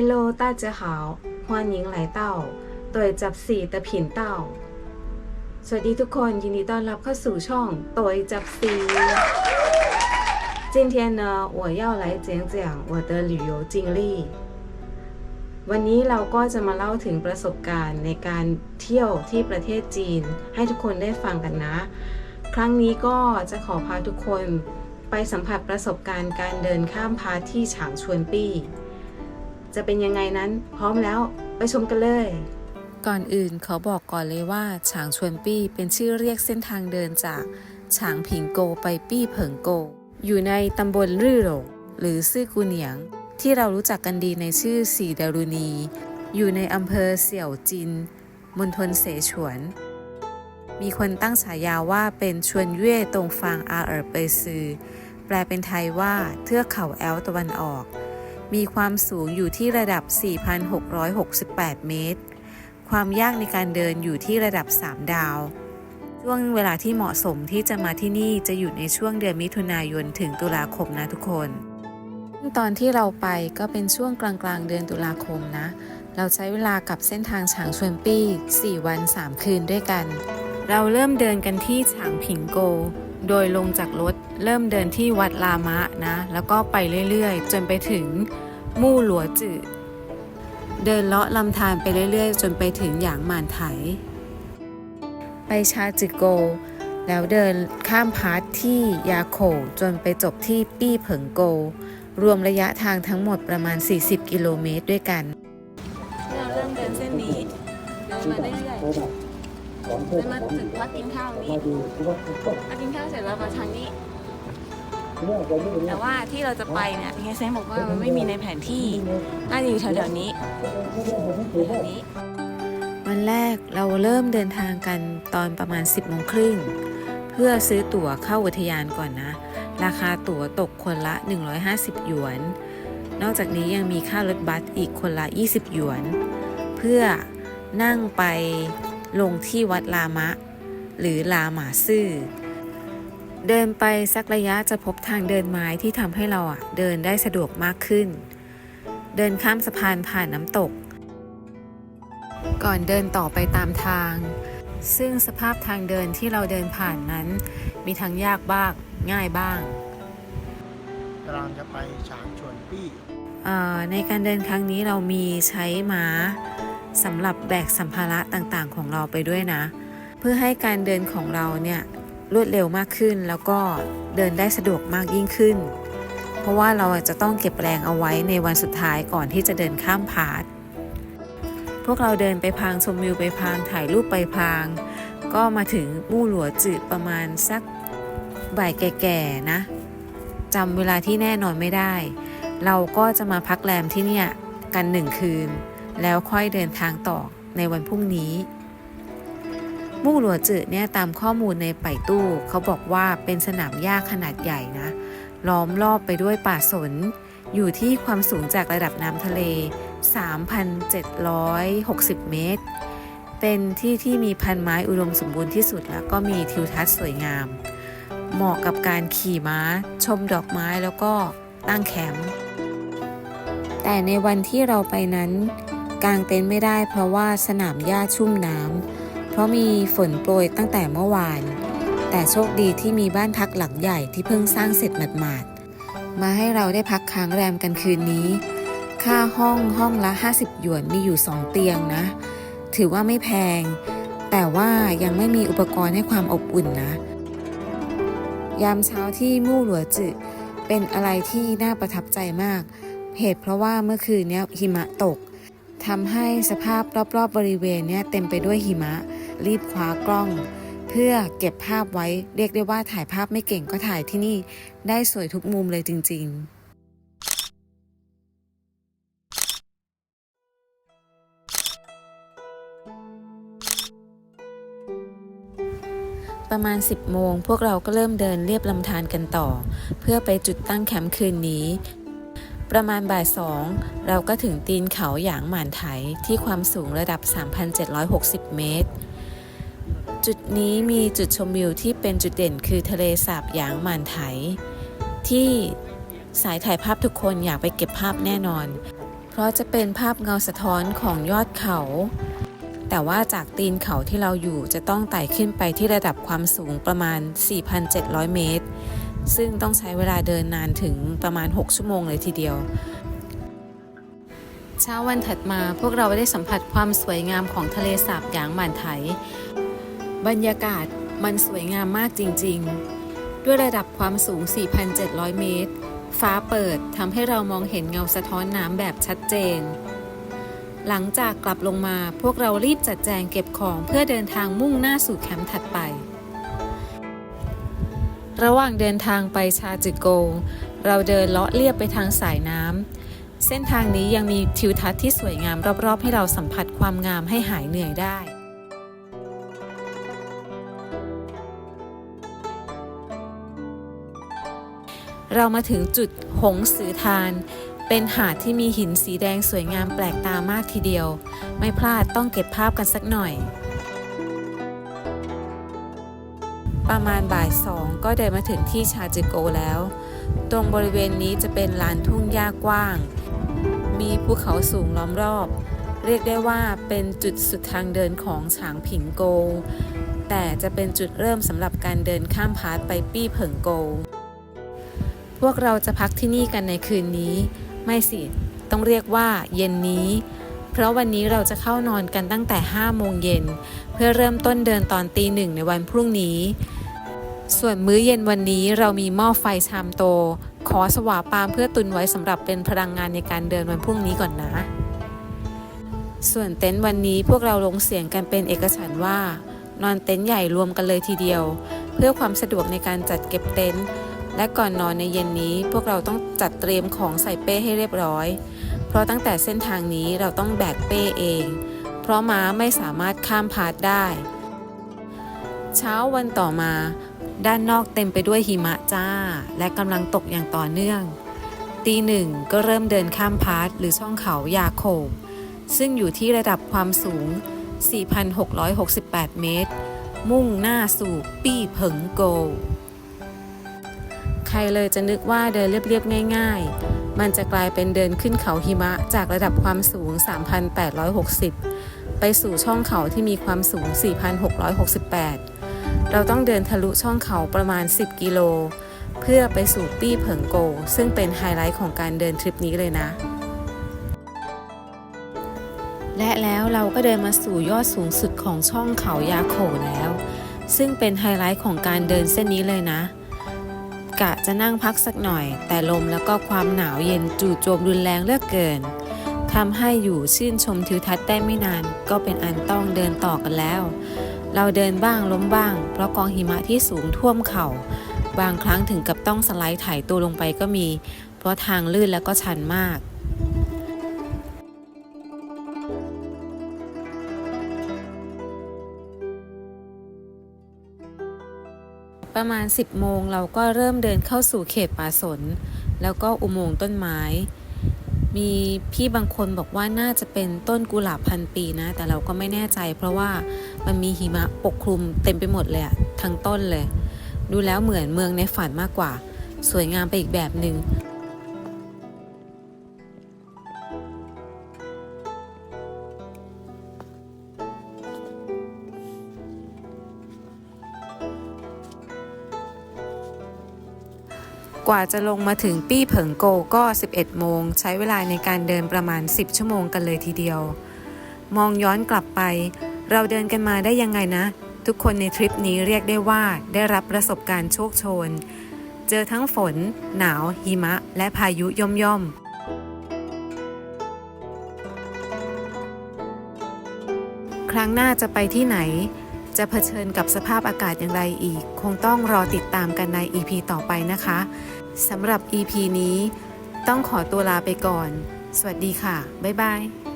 Hello，大家好，欢迎来到对จับสี的频道สวัสดีทุกคนยินดีต้อนรับเข้าสู่ช่องโตยจับสี今天呢，我要来讲讲我的旅游经历。วันนี้เราก็จะมาเล่าถึงประสบการณ์ในการเที่ยวที่ประเทศจีน ให้ทุกคนได้ฟังกันนะ ครั้งนี้ก็จะขอพาทุกคนไปสัมผัสประสบการณ์การเดินข้ามพาที่ฉางชวนปี้ จะเป็นยังไงนั้น พร้อมแล้วไปชมกันเลย ก่อนอื่นเขาบอกก่อนเลยว่าฉางชวนปี้เป็นชื่อเรียกเส้นทางเดินจากฉางผิงโกไปปี้เผิงโก อยู่ในตำบลรื่อหลงหรือซื่อกูเหนียง ที่เรารู้จักกันดีในชื่อสีดารุณี อยู่ในอำเภอเสี่ยวจินมณฑลเสฉวน มีคนตั้งฉายาว่าเป็นชวนเย่ตรงฟางอาเอ๋อเปซือ แปลเป็นไทยว่าเทือกเขาแอลตะวันออก มีความสูงอยู่ที่ระดับ 4,668 เมตร ความยากในการเดินอยู่ที่ระดับ 3 ดาว ช่วงเวลาที่เหมาะสมที่จะมาที่นี่จะอยู่ในช่วงเดือนมิถุนายนถึงตุลาคมนะทุกคนตอนที่เราไปก็เป็นช่วงกลางๆ เดือนตุลาคมนะ เราใช้เวลากับเส้นทางฉางชวนปี้ 4 วัน 3 คืนด้วยกัน เราเริ่มเดินกันที่ฉางผิงโก โดยลงจากรถเริ่มเดินที่วัดลามะนะ แล้วก็ไปเรื่อยๆ จนไปถึงมู่หลัวจือเดินเลาะลำธารไปเรื่อยๆ จนไปถึงหยางหมานไถ ไปชาจือโก แล้วเดินข้ามพาร์ทที่ยาโขจนไปจบที่ปี้เผิงโก รวมระยะทางทั้งหมดประมาณ 40 กิโลเมตรด้วยกัน เราเริ่มเดินเส้นนี้เดินมาเรื่อยๆ เดินมาถึงวัดกินข้าวนี้วัดกินข้าวเสร็จแล้วมาทางนี้ แต่ว่าที่เราจะไปเนี่ยเฮียเซนบอกว่ามันไม่มีในแผนที่ น่าจะอยู่แถวๆนี้แถวๆนี้ วันแรกเราเริ่มเดินทางกันตอนประมาณ 10โมงครึ่งเพื่อซื้อตั๋วเข้าอุทยานก่อนนะ ราคาตั๋วตกคนละ 150 หยวน นอกจากนี้ยังมีค่ารถบัสอีกคนละ 20 หยวน เพื่อนั่งไป ลงที่วัดลามะ หรือลาหมาซื่อ เดินไปสักระยะจะพบทางเดินไม้ที่ทำให้เราอะเดินได้สะดวกมากขึ้น เดินข้ามสะพานผ่านน้ำตก ก่อนเดินต่อไปตามทาง ซึ่งสภาพทางเดินที่เราเดินผ่านนั้น มีทั้งยากบ้างง่ายบ้างกำลังจะไปฉางชวนปี้เอ่อในการเดินครั้งนี้เรามีใช้ม้า สำหรับแบกสัมภาระต่างๆ ของเราไปด้วยนะ เพื่อให้การเดินของเราเนี่ยรวดเร็วมากขึ้นแล้วก็เดินได้สะดวกมากยิ่งขึ้น เพราะว่าเราจะต้องเก็บแรงเอาไว้ในวันสุดท้ายก่อนที่จะเดินข้ามพาร์ทพวกเราเดินไปพางชมวิวไปพางถ่ายรูปไปพาง ก็มาถึงมู่หลัวจืดประมาณสักบ่ายแก่ๆนะจำเวลาที่แน่นอนไม่ได้ เราก็จะมาพักแรมที่เนี่ยกันหนึ่งคืน แล้วค่อยเดินทางต่อในวันพรุ่งนี้มู่หลัวจืดเนี่ยตามข้อมูลในไปตู้ เขาบอกว่าเป็นสนามหญ้าขนาดใหญ่นะ ล้อมรอบไปด้วยป่าสน อยู่ที่ความสูงจากระดับน้ำทะเล 3,760 เมตร เป็นที่ที่มีพันไม้อุดมสมบูรณ์ที่สุดแล้วก็มีทิวทัศน์สวยงาม เหมาะกับการขี่ม้า ชมดอกไม้แล้วก็ตั้งแคมป์แต่ในวันที่เราไปนั้น กางเต็นท์ไม่ได้เพราะว่าสนามหญ้าชุ่มน้ำเพราะมีฝนโปรยตั้งแต่เมื่อวาน แต่โชคดีที่มีบ้านพักหลังใหญ่ที่เพิ่งสร้างเสร็จหมาดๆมาให้เราได้พักค้างแรมกันคืนนี้ ค่าห้องห้องละ 50 หยวนมีอยู่ 2 เตียงนะ ถือว่าไม่แพง แต่ว่ายังไม่มีอุปกรณ์ให้ความอบอุ่นนะ ยามเช้าที่มู่หลัวจือเป็นอะไรที่น่าประทับใจมาก เหตุเพราะว่าเมื่อคืนนี้หิมะตก ทำให้สภาพรอบๆบบริเวณเนี้ยเต็มไปด้วยหิมะ รีบคว้ากล้อง เพื่อเก็บภาพไว้เรียกได้ว่าถ่ายภาพไม่เก่งก็ถ่ายที่นี่ได้สวยทุกมุมเลยจริง ๆประมาณ 10 โมง พวกเราก็เริ่มเดินเรียบลำธารกันต่อ เพื่อไปจุดตั้งแคมป์คืนนี้ ประมาณบ่ายสองเราก็ถึงตีนเขาหยางหมานไถที่ความสูงระดับ 3,760 เมตร จุดนี้มีจุดชมวิวที่เป็นจุดเด่นคือทะเลสาบหยางหมานไถ ที่สายถ่ายภาพทุกคนอยากไปเก็บภาพแน่นอน เพราะจะเป็นภาพเงาสะท้อนของยอดเขา แต่ว่าจากตีนเขาที่เราอยู่จะต้องไต่ขึ้นไปที่ระดับความสูงประมาณ 4,700 เมตร ซึ่งต้องใช้เวลาเดินนานถึงประมาณ 6 ชั่วโมงเลยทีเดียว เช้าวันถัดมาพวกเราได้สัมผัสความสวยงามของทะเลสาบหยางหมานไถ บรรยากาศมันสวยงามมากจริง ๆ ด้วยระดับความสูง 4,700 เมตร ฟ้าเปิดทำให้เรามองเห็นเงาสะท้อนน้ำแบบชัดเจน หลังจากกลับลงมาพวกเรารีบจัดแจงเก็บของเพื่อเดินทางมุ่งหน้าสู่แคมป์ถัดไป ระหว่างเดินทางไปชาจิโก เราเดินเลาะเลียบไปทางสายน้ำ เส้นทางนี้ยังมีทิวทัศน์ที่สวยงามรอบๆ ให้เราสัมผัสความงามให้หายเหนื่อยได้เรามาถึงจุดหงสือทาน เป็นหาดที่มีหินสีแดงสวยงามแปลกตามากทีเดียว ไม่พลาดต้องเก็บภาพกันสักหน่อย ประมาณบ่ายสองก็เดินมาถึงที่ชาจิโกแล้ว ตรงบริเวณนี้จะเป็นลานทุ่งหญ้ากว้าง มีภูเขาสูงล้อมรอบ เรียกได้ว่าเป็นจุดสุดทางเดินของฉางผิงโก แต่จะเป็นจุดเริ่มสำหรับการเดินข้ามพาดไปปี้เผิงโก พวกเราจะพักที่นี่กันในคืนนี้ ไม่สิ ต้องเรียกว่าเย็นนี้เพราะวันนี้เราจะเข้านอนกันตั้งแต่ 5 โมงเย็น เพื่อเริ่มต้นเดินตอนตีหนึ่งในวันพรุ่งนี้ ส่วนมื้อเย็นวันนี้เรามีหม้อไฟชามโต ขอสวาปามเพื่อตุนไว้สำหรับเป็นพลังงานในการเดินวันพรุ่งนี้ก่อนนะ ส่วนเต็นท์วันนี้พวกเราลงเสียงกันเป็นเอกฉันว่า นอนเต็นท์ใหญ่รวมกันเลยทีเดียว เพื่อความสะดวกในการจัดเก็บเต็นท์และก่อนนอนในเย็นนี้พวกเราต้องจัดเตรียมของใส่เป้ให้เรียบร้อย เพราะตั้งแต่เส้นทางนี้เราต้องแบกเป้เอง เพราะม้าไม่สามารถข้ามพาดได้ เช้าวันต่อมา ด้านนอกเต็มไปด้วยหิมะจ้า และกำลังตกอย่างต่อเนื่อง ตีหนึ่งก็เริ่มเดินข้ามพาดหรือช่องเขายาโขบซึ่งอยู่ที่ระดับความสูง 4,668 เมตร มุ่งหน้าสู่ปี้เผิงโก ใครเลยจะนึกว่าเดินเรียบๆ ง่ายๆ มันจะกลายเป็นเดินขึ้นเขาหิมะจากระดับความสูง 3,860 ไปสู่ช่องเขาที่มีความสูง 4,668 เราต้องเดินทะลุช่องเขาประมาณ 10 กิโล เพื่อไปสู่ปี้เผิงโก ซึ่งเป็นไฮไลท์ของการเดินทริปนี้เลยนะ และแล้วเราก็เดินมาสู่ยอดสูงสุดของช่องเขายาโขแล้ว ซึ่งเป็นไฮไลท์ของการเดินเส้นนี้เลยนะ กะจะนั่งพักสักหน่อย แต่ลมแล้วก็ความหนาวเย็นจู่โจมรุนแรงเลือกเกินทำให้อยู่ชื่นชมทิวทัศน์ได้ไม่นาน ก็เป็นอันต้องเดินต่อกันแล้ว เราเดินบ้างล้มบ้าง เพราะกองหิมะที่สูงท่วมเข่า บางครั้งถึงกับต้องสไลด์ถ่ายตัวลงไปก็มี เพราะทางลื่นแล้วก็ชันมากประมาณ 10 โมงเราก็เริ่มเดินเข้าสู่เขตป่าสน แล้วก็อุโมงค์ต้นไม้ มีพี่บางคนบอกว่าน่าจะเป็นต้นกุหลาบพันปีนะ แต่เราก็ไม่แน่ใจเพราะว่ามันมีหิมะปกคลุมเต็มไปหมดเลยทั้งต้นเลย ดูแล้วเหมือนเมืองในฝันมากกว่า สวยงามไปอีกแบบหนึง่ง กว่าจะลงมาถึงปี้เผิงโกก็ 11 โมง ใช้เวลาในการเดินประมาณ 10 ชั่วโมงกันเลยทีเดียว มองย้อนกลับไป เราเดินกันมาได้ยังไงนะ ทุกคนในทริปนี้เรียกได้ว่าได้รับประสบการณ์โชคโชน เจอทั้งฝน หนาว หิมะ และพายุย่อมย่อมครั้งหน้าจะไปที่ไหน จะเผชิญกับสภาพอากาศอย่างไรอีก คงต้องรอติดตามกันใน EP ต่อไปนะคะ สำหรับ EP นี้ ต้องขอตัวลาไปก่อน สวัสดีค่ะ บ๊ายบาย